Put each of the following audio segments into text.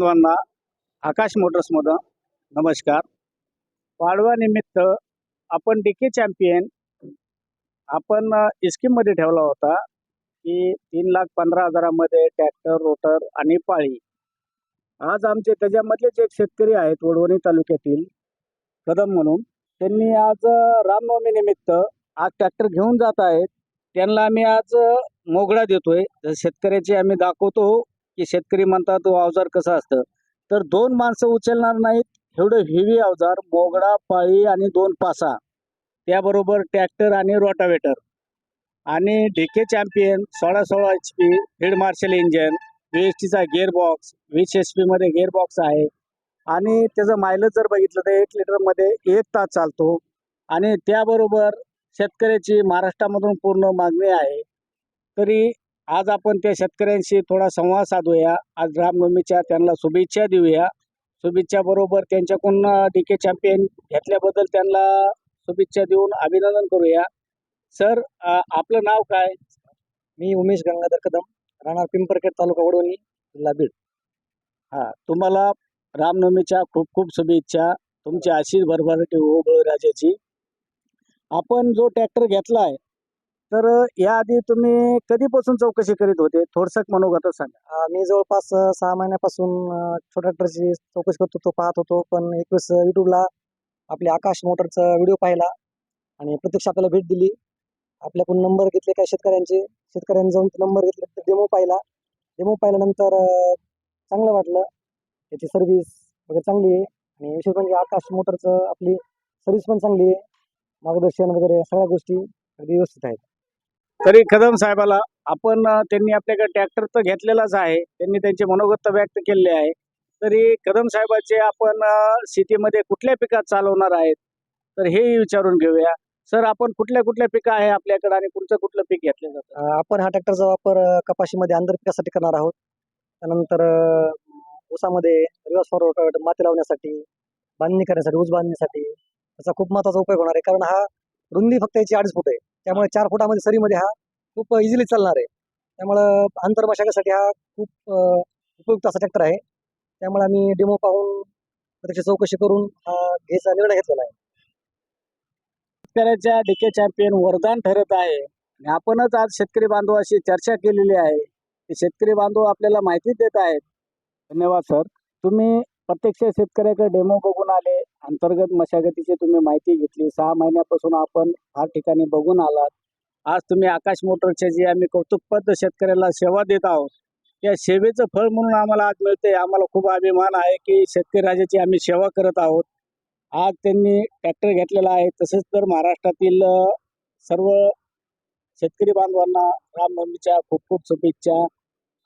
बांधवांना आकाश मोटर्समधून नमस्कार. पाडव्यानिमित्त आपण डी के चॅम्पियन आपण इस्कीममध्ये ठेवला होता की तीन लाख पंधरा हजारामध्ये ट्रॅक्टर रोटर आणि पाळी. आज आमचे त्याच्यामधलेच एक शेतकरी आहेत वडवणी तालुक्यातील कदम म्हणून त्यांनी आज रामनवमीनिमित्त आज ट्रॅक्टर घेऊन जात आहेत. त्यांना आम्ही आज मोगडा देतोय. जर शेतकऱ्याची आम्ही दाखवतो की शेतकरी म्हणतात तो अवजार कसं असतं? तर दोन माणसं उचलणार नाहीत. एवढं हेवी अवजार मोगडा पाळी आणि दोन पासा. त्याबरोबर ट्रॅक्टर आणि रोटावेटर. आणि ढेके चॅम्पियन सोळा सोळा H P head Marshall engine V S टीचा गिअर बॉक्स वीस एच पीमध्ये गिअर बॉक्स आहे. आणि त्याचं मायलेज जर बघितलं तर एक लिटरमध्ये एक तास चालतो. आणि त्याबरोबर शेतकऱ्याची महाराष्ट्रामधून पूर्ण मागणी आहे. तरी आज आपण त्या शेतकऱ्यांशी थोडा संवाद साधूया. आज रामनवमीच्या त्यांना शुभेच्छा देऊया. शुभेच्छा बरोबर त्यांच्याकडून डी के चॅम्पियन घेतल्याबद्दल त्यांना शुभेच्छा देऊन अभिनंदन करूया. सर आपलं नाव काय? मी उमेश गंगाधर कदम राहणार पिंपरखेड तालुका वडवणी जिल्हा बीड. हा तुम्हाला रामनवमीच्या खूप खूप शुभेच्छा. तुमची अशीच भरभराटी हो बळीराजाची. आपण जो ट्रॅक्टर घेतला आहे तर याआधी तुम्ही कधीपासून चौकशी करीत होते? थोडसं मनोगत सांगा. अं, मी जवळपास अं, सहा महिन्यापासून अं, छोट्या ट्रॅक्टरची चौकशी करत होतो पाहत होतो. पण एकवीस युट्यूबला आपले आकाश मोटरचा व्हिडिओ पाहिला आणि प्रत्यक्ष आपल्याला भेट दिली. आपल्याकडून नंबर घेतले काही शेतकऱ्यांचे? शेतकऱ्यांनी जाऊन नंबर घेतले डेमो पाहिला. डेमो पाहिल्यानंतर अं, चांगलं वाटलं. त्याची सर्व्हिस वगैरे चांगली आहे. आणि विशेष म्हणजे आकाश मोटरचं आपली सर्व्हिस पण चांगली आहे. मार्गदर्शन वगैरे सगळ्या गोष्टी अगदी व्यवस्थित आहेत. तरी कदम साहेबाला आपण त्यांनी आपल्याकडे ट्रॅक्टर तर घेतलेलाच आहे. त्यांनी त्यांचे मनोगत व्यक्त केले आहे. तरी कदम साहेबाचे आपण शेतीमध्ये कुठल्या पिकात चालवणार आहेत? तर हेही विचारून घेऊया. सर आपण कुठल्या कुठल्या पिकं आहे आपल्याकडे आणि कुठचं कुठलं पीक घेतलं जातं? आपण हा ट्रॅक्टरचा वापर कपाशीमध्ये आंतर पिकासाठी करणार आहोत. त्यानंतर ऊसामध्ये रिवर्स फॉरवर्ड माती लावण्यासाठी बांधणी करण्यासाठी ऊस बांधणीसाठी त्याचा खूप महत्त्वाचा उपयोग होणार आहे. कारण हा रुंदी फक्त याची अडीच फूट आहे. त्यामुळे चार फुटामध्ये सरीमध्ये हा खूप इझिली चालणार आहे. त्यामुळं आंतर हा खूप उपयुक्त असा ट्रॅक्टर आहे. त्यामुळे आम्ही डेमो पाहून प्रत्यक्ष चौकशी करून हा घ्यायचा निर्णय घेतलेला आहे. शेतकऱ्याच्या डीके चॅम्पियन वरदान ठरत आहे. आणि आपणच आज शेतकरी बांधवाशी चर्चा केलेली आहे. की शेतकरी बांधव आपल्याला माहिती देत आहेत. धन्यवाद सर. तुम्ही प्रत्यक्ष शेतकऱ्याकडे डेमो बघून आले. अंतर्गत मशागतीची तुम्ही माहिती घेतली. सहा महिन्यापासून आपण फार ठिकाणी बघून आलात. आज तुम्ही आकाश मोटरचे जे आम्ही कौतुकपद शेतकऱ्याला सेवा देत आहोत त्या सेवेचं फळ म्हणून आम्हाला आज मिळते आम्हाला खूप अभिमान आहे की शेतकरी राजाची आम्ही सेवा करत आहोत. आज त्यांनी ट्रॅक्टर घेतलेला आहे. तसेच तर महाराष्ट्रातील सर्व शेतकरी बांधवांना रामनवमीच्या खूप खूप शुभेच्छा.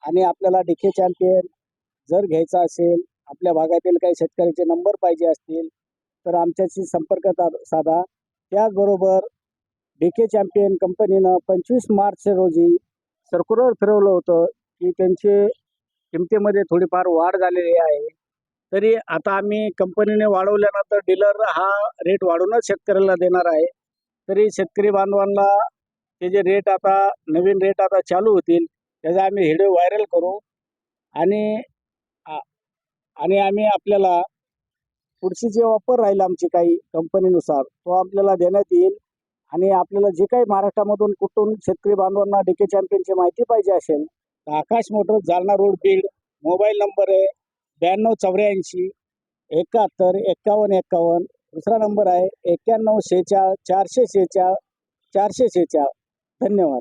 आणि आपल्याला डीके चॅम्पियन जर घ्यायचा असेल आपल्या भागातील काही शेतकऱ्याचे नंबर पाहिजे असतील तर आमच्याशी संपर्क साधा. त्याचबरोबर डी के चॅम्पियन कंपनीनं पंचवीस मार्च रोजी सर्क्युलर फिरवलं होतं की त्यांचे किमतीमध्ये थोडीफार वाढ झालेली आहे. तरी आता आम्ही कंपनीने वाढवल्यानंतर डीलर हा रेट वाढवूनच शेतकऱ्याला देणार आहे. तरी शेतकरी बांधवांना ते जे रेट आता नवीन रेट आता चालू होतील त्याचा आम्ही व्हिडिओ व्हायरल करू. आणि आणि आम्ही आपल्याला पुढची जे ऑफर राहील आमची काही कंपनीनुसार तो आपल्याला देण्यात येईल. आणि आपल्याला जे काही महाराष्ट्रामधून कुठून शेतकरी बांधवांना डी के चॅम्पियनची माहिती पाहिजे असेल तर Akash motor Jalna road Beed mobile number आहे ब्याण्णव चौऱ्याऐंशी एकाहत्तर एक्कावन्न एक्कावन्न. दुसरा नंबर आहे एक्क्याण्णव शेहेचाळ चारशे शेहेचाळ चारशे शेहेचाळ. धन्यवाद.